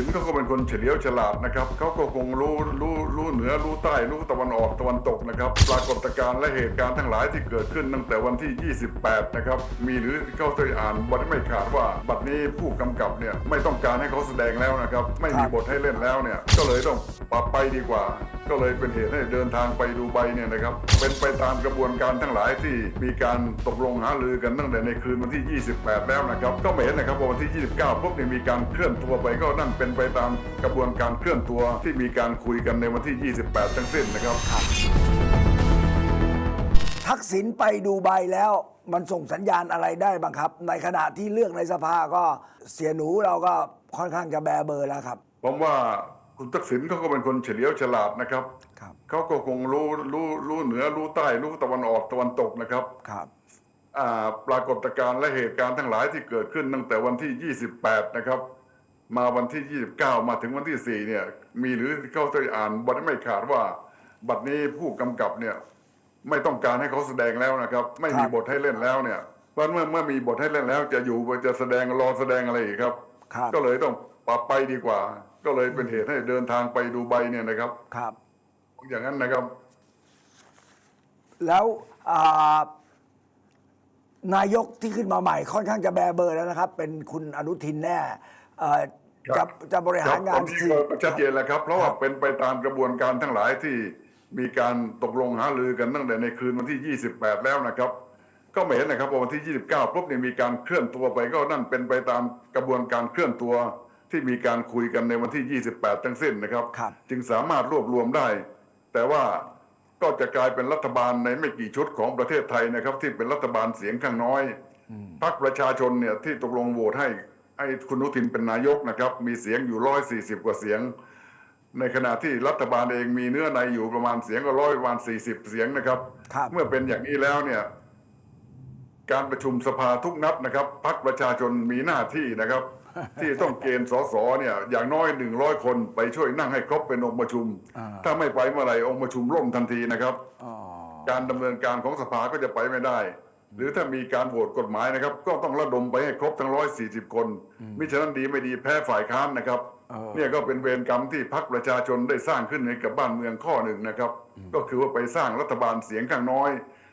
ษิณเขาก็เป็นคนเฉลียวฉลาดนะครับเขาก็คงรู้รู้รู้เหนือรู้ใต้รู้ตะวันออกตะวันตกนะครับปรากฏการณ์และเหตุการณ์ทั้งหลายที่เกิดขึ้นตั้งแต่วันที่ 28 นะครับ มีหรือเขาเคยอ่านบันไม่ขาดว่า บัดนี้ผู้กำกับเนี่ยไม่ต้องการให้เขาแสดงแล้วนะครับ ไม่มีบทให้เล่นแล้วเนี่ยก็เลยต้องปรับไปดีกว่า ก็เลยเป็นเหตุให้เดินทางไปดูใบเนี่ยนะครับเป็นไปตามกระบวนการทั้งหลายที่มีการตกลงหารือกันตั้งแต่ในคืนวันที่ 28 แล้วนะครับก็ไม่เห็นนะครับว่าวันที่ 29ปุ๊บเนี่ยมีการเคลื่อนตัวไปก็นั่นเป็นไปตามกระบวนการเคลื่อนตัวที่มีการคุยกันในวันที่ 28 ทั้งสิ้นนะครับทักษิณไปดูใบแล้วมันส่งสัญญาณอะไรได้บ้างครับ ในขณะที่เลือกในสภาก็เสียหนูเราก็ค่อนข้างจะแบเบอร์แล้วครับผมว่า คุณทักษิณเขาก็เป็นคนเฉลียวฉลาดนะครับครับเขาก็คงรู้รู้รู้เหนือรู้ใต้รู้ตะวันออกตะวันตกนะครับครับอ่าปรากฏการณ์และเหตุการณ์ทั้งหลายที่เกิดขึ้นตั้งแต่วันที่ 28 นะครับ มาวันที่ 29 มาถึงวันที่ 4 เนี่ย มีหรือเข้าใจอ่านบัตรไม่ขาดว่า บัตรนี้ผู้กำกับเนี่ย ไม่ต้องการให้เขาแสดงแล้วนะครับ ไม่มีครับบทให้เล่นแล้วเนี่ยเพราะเมื่อเมื่อมีบทให้เล่นแล้ว จะอยู่จะแสดงรอแสดงอะไรอีกครับครับก็เลยต้องปรับไปดีกว่า ก็เลยเป็นเหตุให้เดินทางไปดูใบเนี่ยนะครับครับ อย่างนั้นนะครับ แล้วอ่านายกที่ขึ้นมาใหม่ค่อนข้างจะแบเบอร์แล้วนะครับ เป็นคุณอนุทินแน่เอ่อครัจะบจะบริหารงาคนบตอนนี้ก็ชัดเจนแล้วครับ เพราะว่าเป็นไปตามกระบวนการทั้งหลายที่มีการตกลงหารือกันตั้งแต่ในคืนวันที่ 28 แล้วนะครับ ก็ไม่เห็นนะครับว่าวันที่ 29ปุ๊บเนี่ยมีการเคลื่อนตัวไปก็นั่นเป็นไปตามกระบวนการเคลื่อนตัว ที่มีการคุยกันในวันที่ 28 ทั้งสิ้นนะครับครับ จึงสามารถรวบรวมได้ แต่ว่าก็จะกลายเป็นรัฐบาลในไม่กี่ชุดของประเทศไทยนะครับ ที่เป็นรัฐบาลเสียงข้างน้อยพรรคประชาชนเนี่ยที่ตกลงโหวตให้ให้คุณอนุทินเป็นนายกนะครับ มีเสียงอยู่ร้อยสี่สิบกว่าเสียง ในขณะที่รัฐบาลเองมีเนื้อในอยู่ประมาณเสียงก็ร้อยประมาณสี่สิบเสียงนะครับครับเมื่อเป็นอย่างนี้แล้วเนี่ยการประชุมสภาทุกนัดนะครับพรรคประชาชนมีหน้าที่นะครับ ที่ต้องเกณฑ์สสเนี่ยอย่างน้อยหนึ่งร้อยคนไปช่วยนั่งให้ครบเป็นองค์ประชุมอ่าถ้าไม่ไปเมื่อไหร่องค์ประชุมล่มทันทีนะครับอ๋อการดำเนินการของสภาก็จะไปไม่ได้ หรือถ้ามีการโหวตกฎหมายนะครับ ก็ต้องระดมไปให้ครบทั้งร้อยสี่สิบคนมิฉะนั้นดีไม่ดีแพ้ฝ่ายค้านนะครับเออเนี่ยก็เป็นเวรกรรมที่พรรคประชาชนได้สร้างขึ้นในกับบ้านเมืองข้อหนึ่งนะครับ ก็คือว่าไปสร้างรัฐบาลเสียงข้างน้อย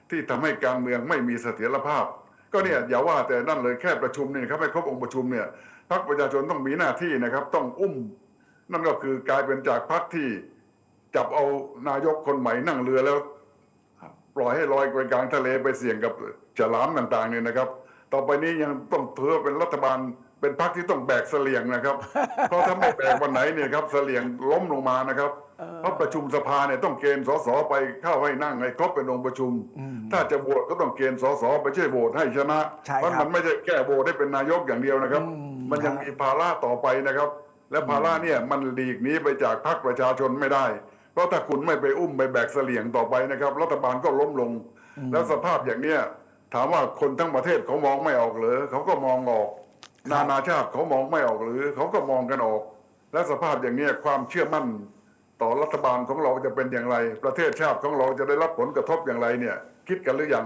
ที่ทำให้การเมืองไม่มีเสถียรภาพ ก็เนี่ยอย่าว่าแต่นั่นเลยแค่ประชุมเนี่ยครับให้ครบองค์ประชุมเนี่ยพรรคประชาชนต้องมีหน้าที่นะครับ ต้องอุ้ม นั่นก็คือกลายเป็นจากพรรคที่จับเอานายกคนใหม่นั่งเรือแล้ว ปล่อยให้ลอยไปกลางทะเลไปเสี่ยงกับฉลามต่างๆเนี่ยนะครับ ต่อไปนี้ยังต้องเถือว่าเป็นรัฐบาล เป็นพรรคที่ต้องแบกเสลียงนะครับ เพราะถ้าไม่แบกวันไหนเนี่ยครับเสลียงล้มลงมานะครับ เพราะประชุมสภาเนี่ยต้องเกณฑ์สสไปเข้าให้นั่งให้ครบเป็นองค์ประชุม ถ้าจะโหวตก็ต้องเกณฑ์สสไปช่วยโหวตให้ชนะใช่เพราะครับมันไม่ใช่แค่โหวตให้เป็นนายกอย่างเดียวนะครับ มันยังมีภาระต่อไปนะครับ และภาระเนี่ยมันหลีกหนี้ไปจากพรรคประชาชนไม่ได้ เพราะถ้าคุณไม่ไปอุ้มไปแบกเสลียงต่อไปนะครับ รัฐบาลก็ล้มลง แล้วสภาพอย่างเนี้ยถามว่าคนทั้งประเทศเขามองไม่ออกเหรือเขาก็มองออก นานาชาติเขามองไม่ออกหรือเขาก็มองกันออก และสภาพอย่างเนี้ยความเชื่อมั่นต่อรัฐบาลของเราจะเป็นอย่างไร ประเทศชาติของเราจะได้รับผลกระทบอย่างไรเนี่ย คิดกันหรือยัง